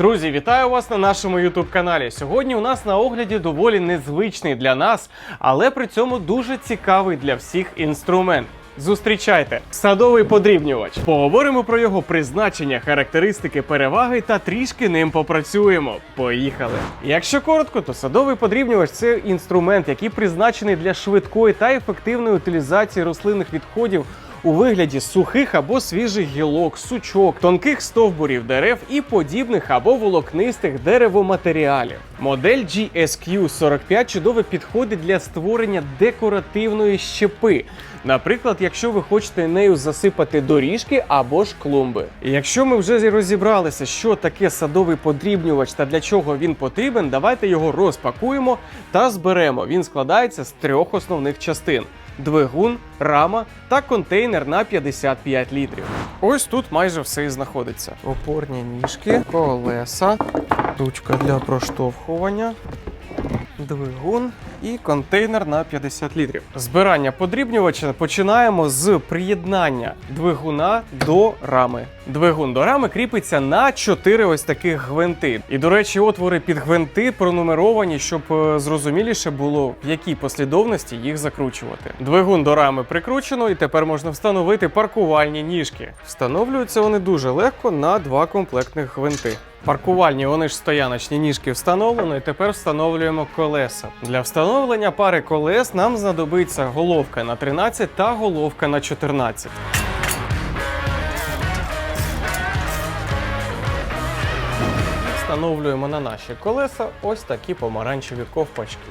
Друзі, вітаю вас на нашому youtube каналі. Сьогодні у нас на огляді доволі незвичний для нас, але при цьому дуже цікавий для всіх інструмент. Зустрічайте садовий подрібнювач. Поговоримо про його призначення, характеристики, переваги та трішки ним попрацюємо. Поїхали! Якщо коротко, то садовий подрібнювач це інструмент, який призначений для швидкої та ефективної утилізації рослинних відходів у вигляді сухих або свіжих гілок, сучок, тонких стовбурів дерев і подібних або волокнистих деревоматеріалів. Модель GSQ45 чудово підходить для створення декоративної щепи. Наприклад, якщо ви хочете нею засипати доріжки або ж клумби. Якщо ми вже розібралися, що таке садовий подрібнювач та для чого він потрібен, давайте його розпакуємо та зберемо. Він складається з трьох основних частин двигун, рама та контейнер на 55 літрів. Ось тут майже все і знаходиться: опорні ніжки, колеса, ручка для проштовхування. Двигун і контейнер на 50 літрів. Збирання подрібнювача починаємо з приєднання двигуна до рами. Двигун до рами кріпиться на 4 ось таких гвинти. І, до речі, отвори під гвинти пронумеровані, щоб е, зрозуміліше було, в якій послідовності їх закручувати. Двигун до рами прикручено, і тепер можна встановити паркувальні ніжки. Встановлюються вони дуже легко на два комплектних гвинти. Паркувальні вони ж стояночні ніжки встановлено, і тепер встановлюємо колеса. Для встановлення пари колес нам знадобиться головка на 13 та головка на 14. Встановлюємо на наші колеса ось такі помаранчеві ковпачки.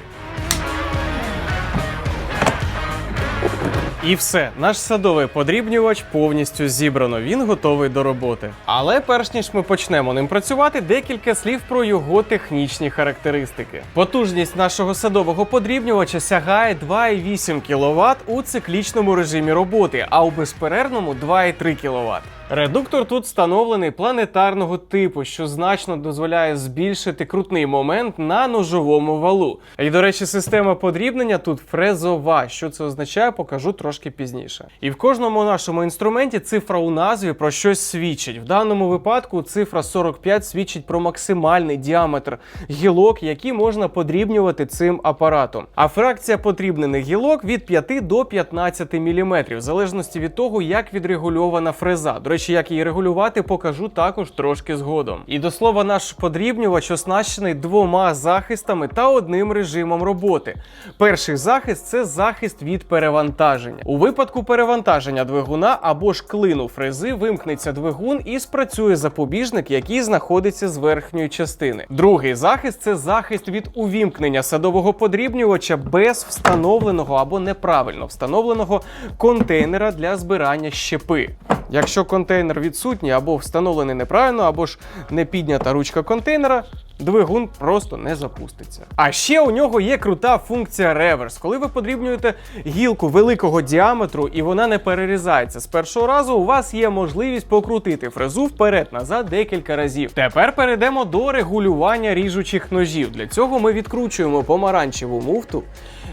І все, наш садовий подрібнювач повністю зібрано. Він готовий до роботи. Але перш ніж ми почнемо ним працювати, декілька слів про його технічні характеристики. Потужність нашого садового подрібнювача сягає 2,8 кВт у циклічному режимі роботи, а у безперервному 2,3 кВт. Редуктор тут встановлений планетарного типу, що значно дозволяє збільшити крутний момент на ножовому валу. І, до речі, система подрібнення тут фрезова. Що це означає, покажу трошки пізніше. І в кожному нашому інструменті цифра у назві про щось свідчить. В даному випадку цифра 45 свідчить про максимальний діаметр гілок, які можна подрібнювати цим апаратом. А фракція подрібнених гілок від 5 до 15 мм, в залежності від того, як відрегульована фреза. До речі, як її регулювати, покажу також трошки згодом. І до слова, наш подрібнювач оснащений двома захистами та одним режимом роботи. Перший захист це захист від перевантаження. У випадку перевантаження двигуна або ж клину фрези вимкнеться двигун і спрацює запобіжник, який знаходиться з верхньої частини. Другий захист це захист від увімкнення садового подрібнювача без встановленого або неправильно встановленого контейнера для збирання щепи. Якщо контейнер відсутній або встановлений неправильно, або ж не піднята ручка контейнера, двигун просто не запуститься. А ще у нього є крута функція реверс. Коли ви подрібнюєте гілку великого діаметру і вона не перерізається з першого разу, у вас є можливість покрутити фрезу вперед-назад декілька разів. Тепер перейдемо до регулювання ріжучих ножів. Для цього ми відкручуємо помаранчеву муфту.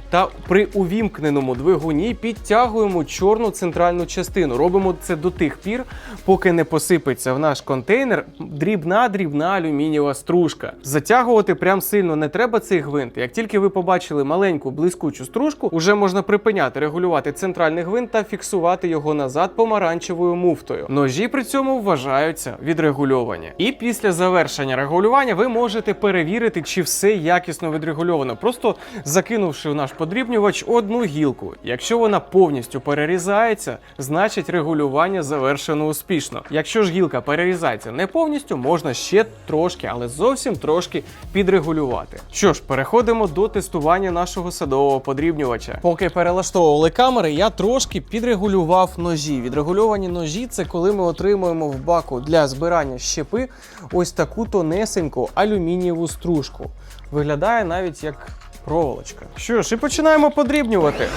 Та при увімкненому двигуні підтягуємо чорну центральну частину. Робимо це до тих пір, поки не посипеться в наш контейнер дрібна дрібна алюмінієва стружка. Затягувати прям сильно не треба цей гвинт. Як тільки ви побачили маленьку блискучу стружку, уже можна припиняти регулювати центральний гвинт та фіксувати його назад помаранчевою муфтою. Ножі при цьому вважаються відрегульовані. І після завершення регулювання ви можете перевірити, чи все якісно відрегульовано, просто закинувши в наш подрібнювач одну гілку. Якщо вона повністю перерізається, значить регулювання завершено успішно. Якщо ж гілка перерізається не повністю, можна ще трошки, але зовсім трошки підрегулювати. Що ж, переходимо до тестування нашого садового подрібнювача. Поки перелаштовували камери, я трошки підрегулював ножі. Відрегульовані ножі це коли ми отримуємо в баку для збирання щепи ось таку тонесеньку алюмінієву стружку. Виглядає навіть як проволочка. Що ж, і починаємо подрібнювати.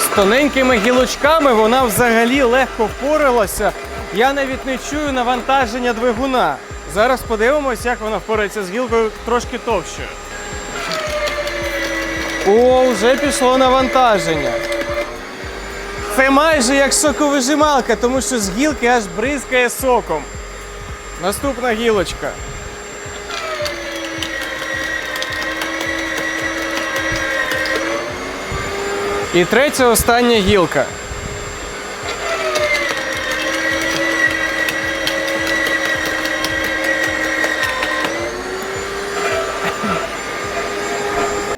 З тоненькими гілочками вона взагалі легко впоралася. Я навіть не чую навантаження двигуна. Зараз подивимось, як вона впорається з гілкою трошки товщою. О, вже пішло навантаження. Це майже як соковижималка, тому що з гілки аж бризкає соком. Наступна гілочка. І третя остання гілка.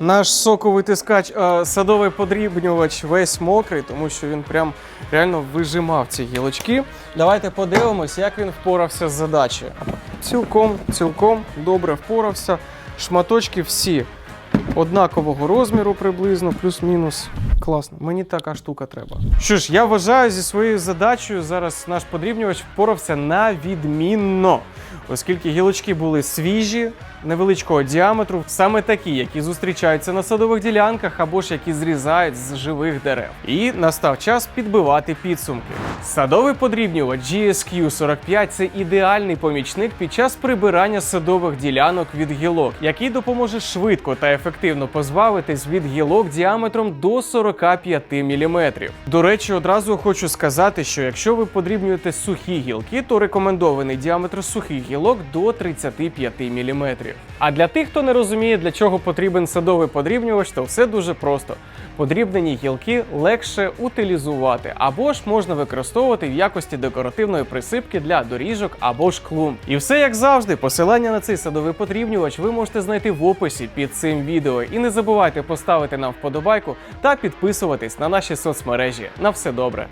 Наш соковитискач, е, садовий подрібнювач весь мокрий, тому що він прям реально вижимав ці гілочки. Давайте подивимось, як він впорався з задачею. Цілком, цілком добре впорався. Шматочки всі однакового розміру приблизно, плюс-мінус. Класно, мені така штука треба. Що ж, я вважаю, зі своєю задачею зараз наш подрібнювач впорався на відмінно, оскільки гілочки були свіжі, невеличкого діаметру, саме такі, які зустрічаються на садових ділянках або ж які зрізають з живих дерев. І настав час підбивати підсумки. Садовий подрібнювач GSQ-45 – це ідеальний помічник під час прибирання садових ділянок від гілок, який допоможе швидко та ефективно позбавитись від гілок діаметром до 45 мм. До речі, одразу хочу сказати, що якщо ви подрібнюєте сухі гілки, то рекомендований діаметр сухих гілок до 35 мм. А для тих, хто не розуміє, для чого потрібен садовий подрібнювач, то все дуже просто. Подрібнені гілки легше утилізувати, або ж можна використовувати в якості декоративної присипки для доріжок або ж клумб. І все як завжди, посилання на цей садовий подрібнювач ви можете знайти в описі під цим відео. І не забувайте поставити нам вподобайку та підписуватись на наші соцмережі. На все добре.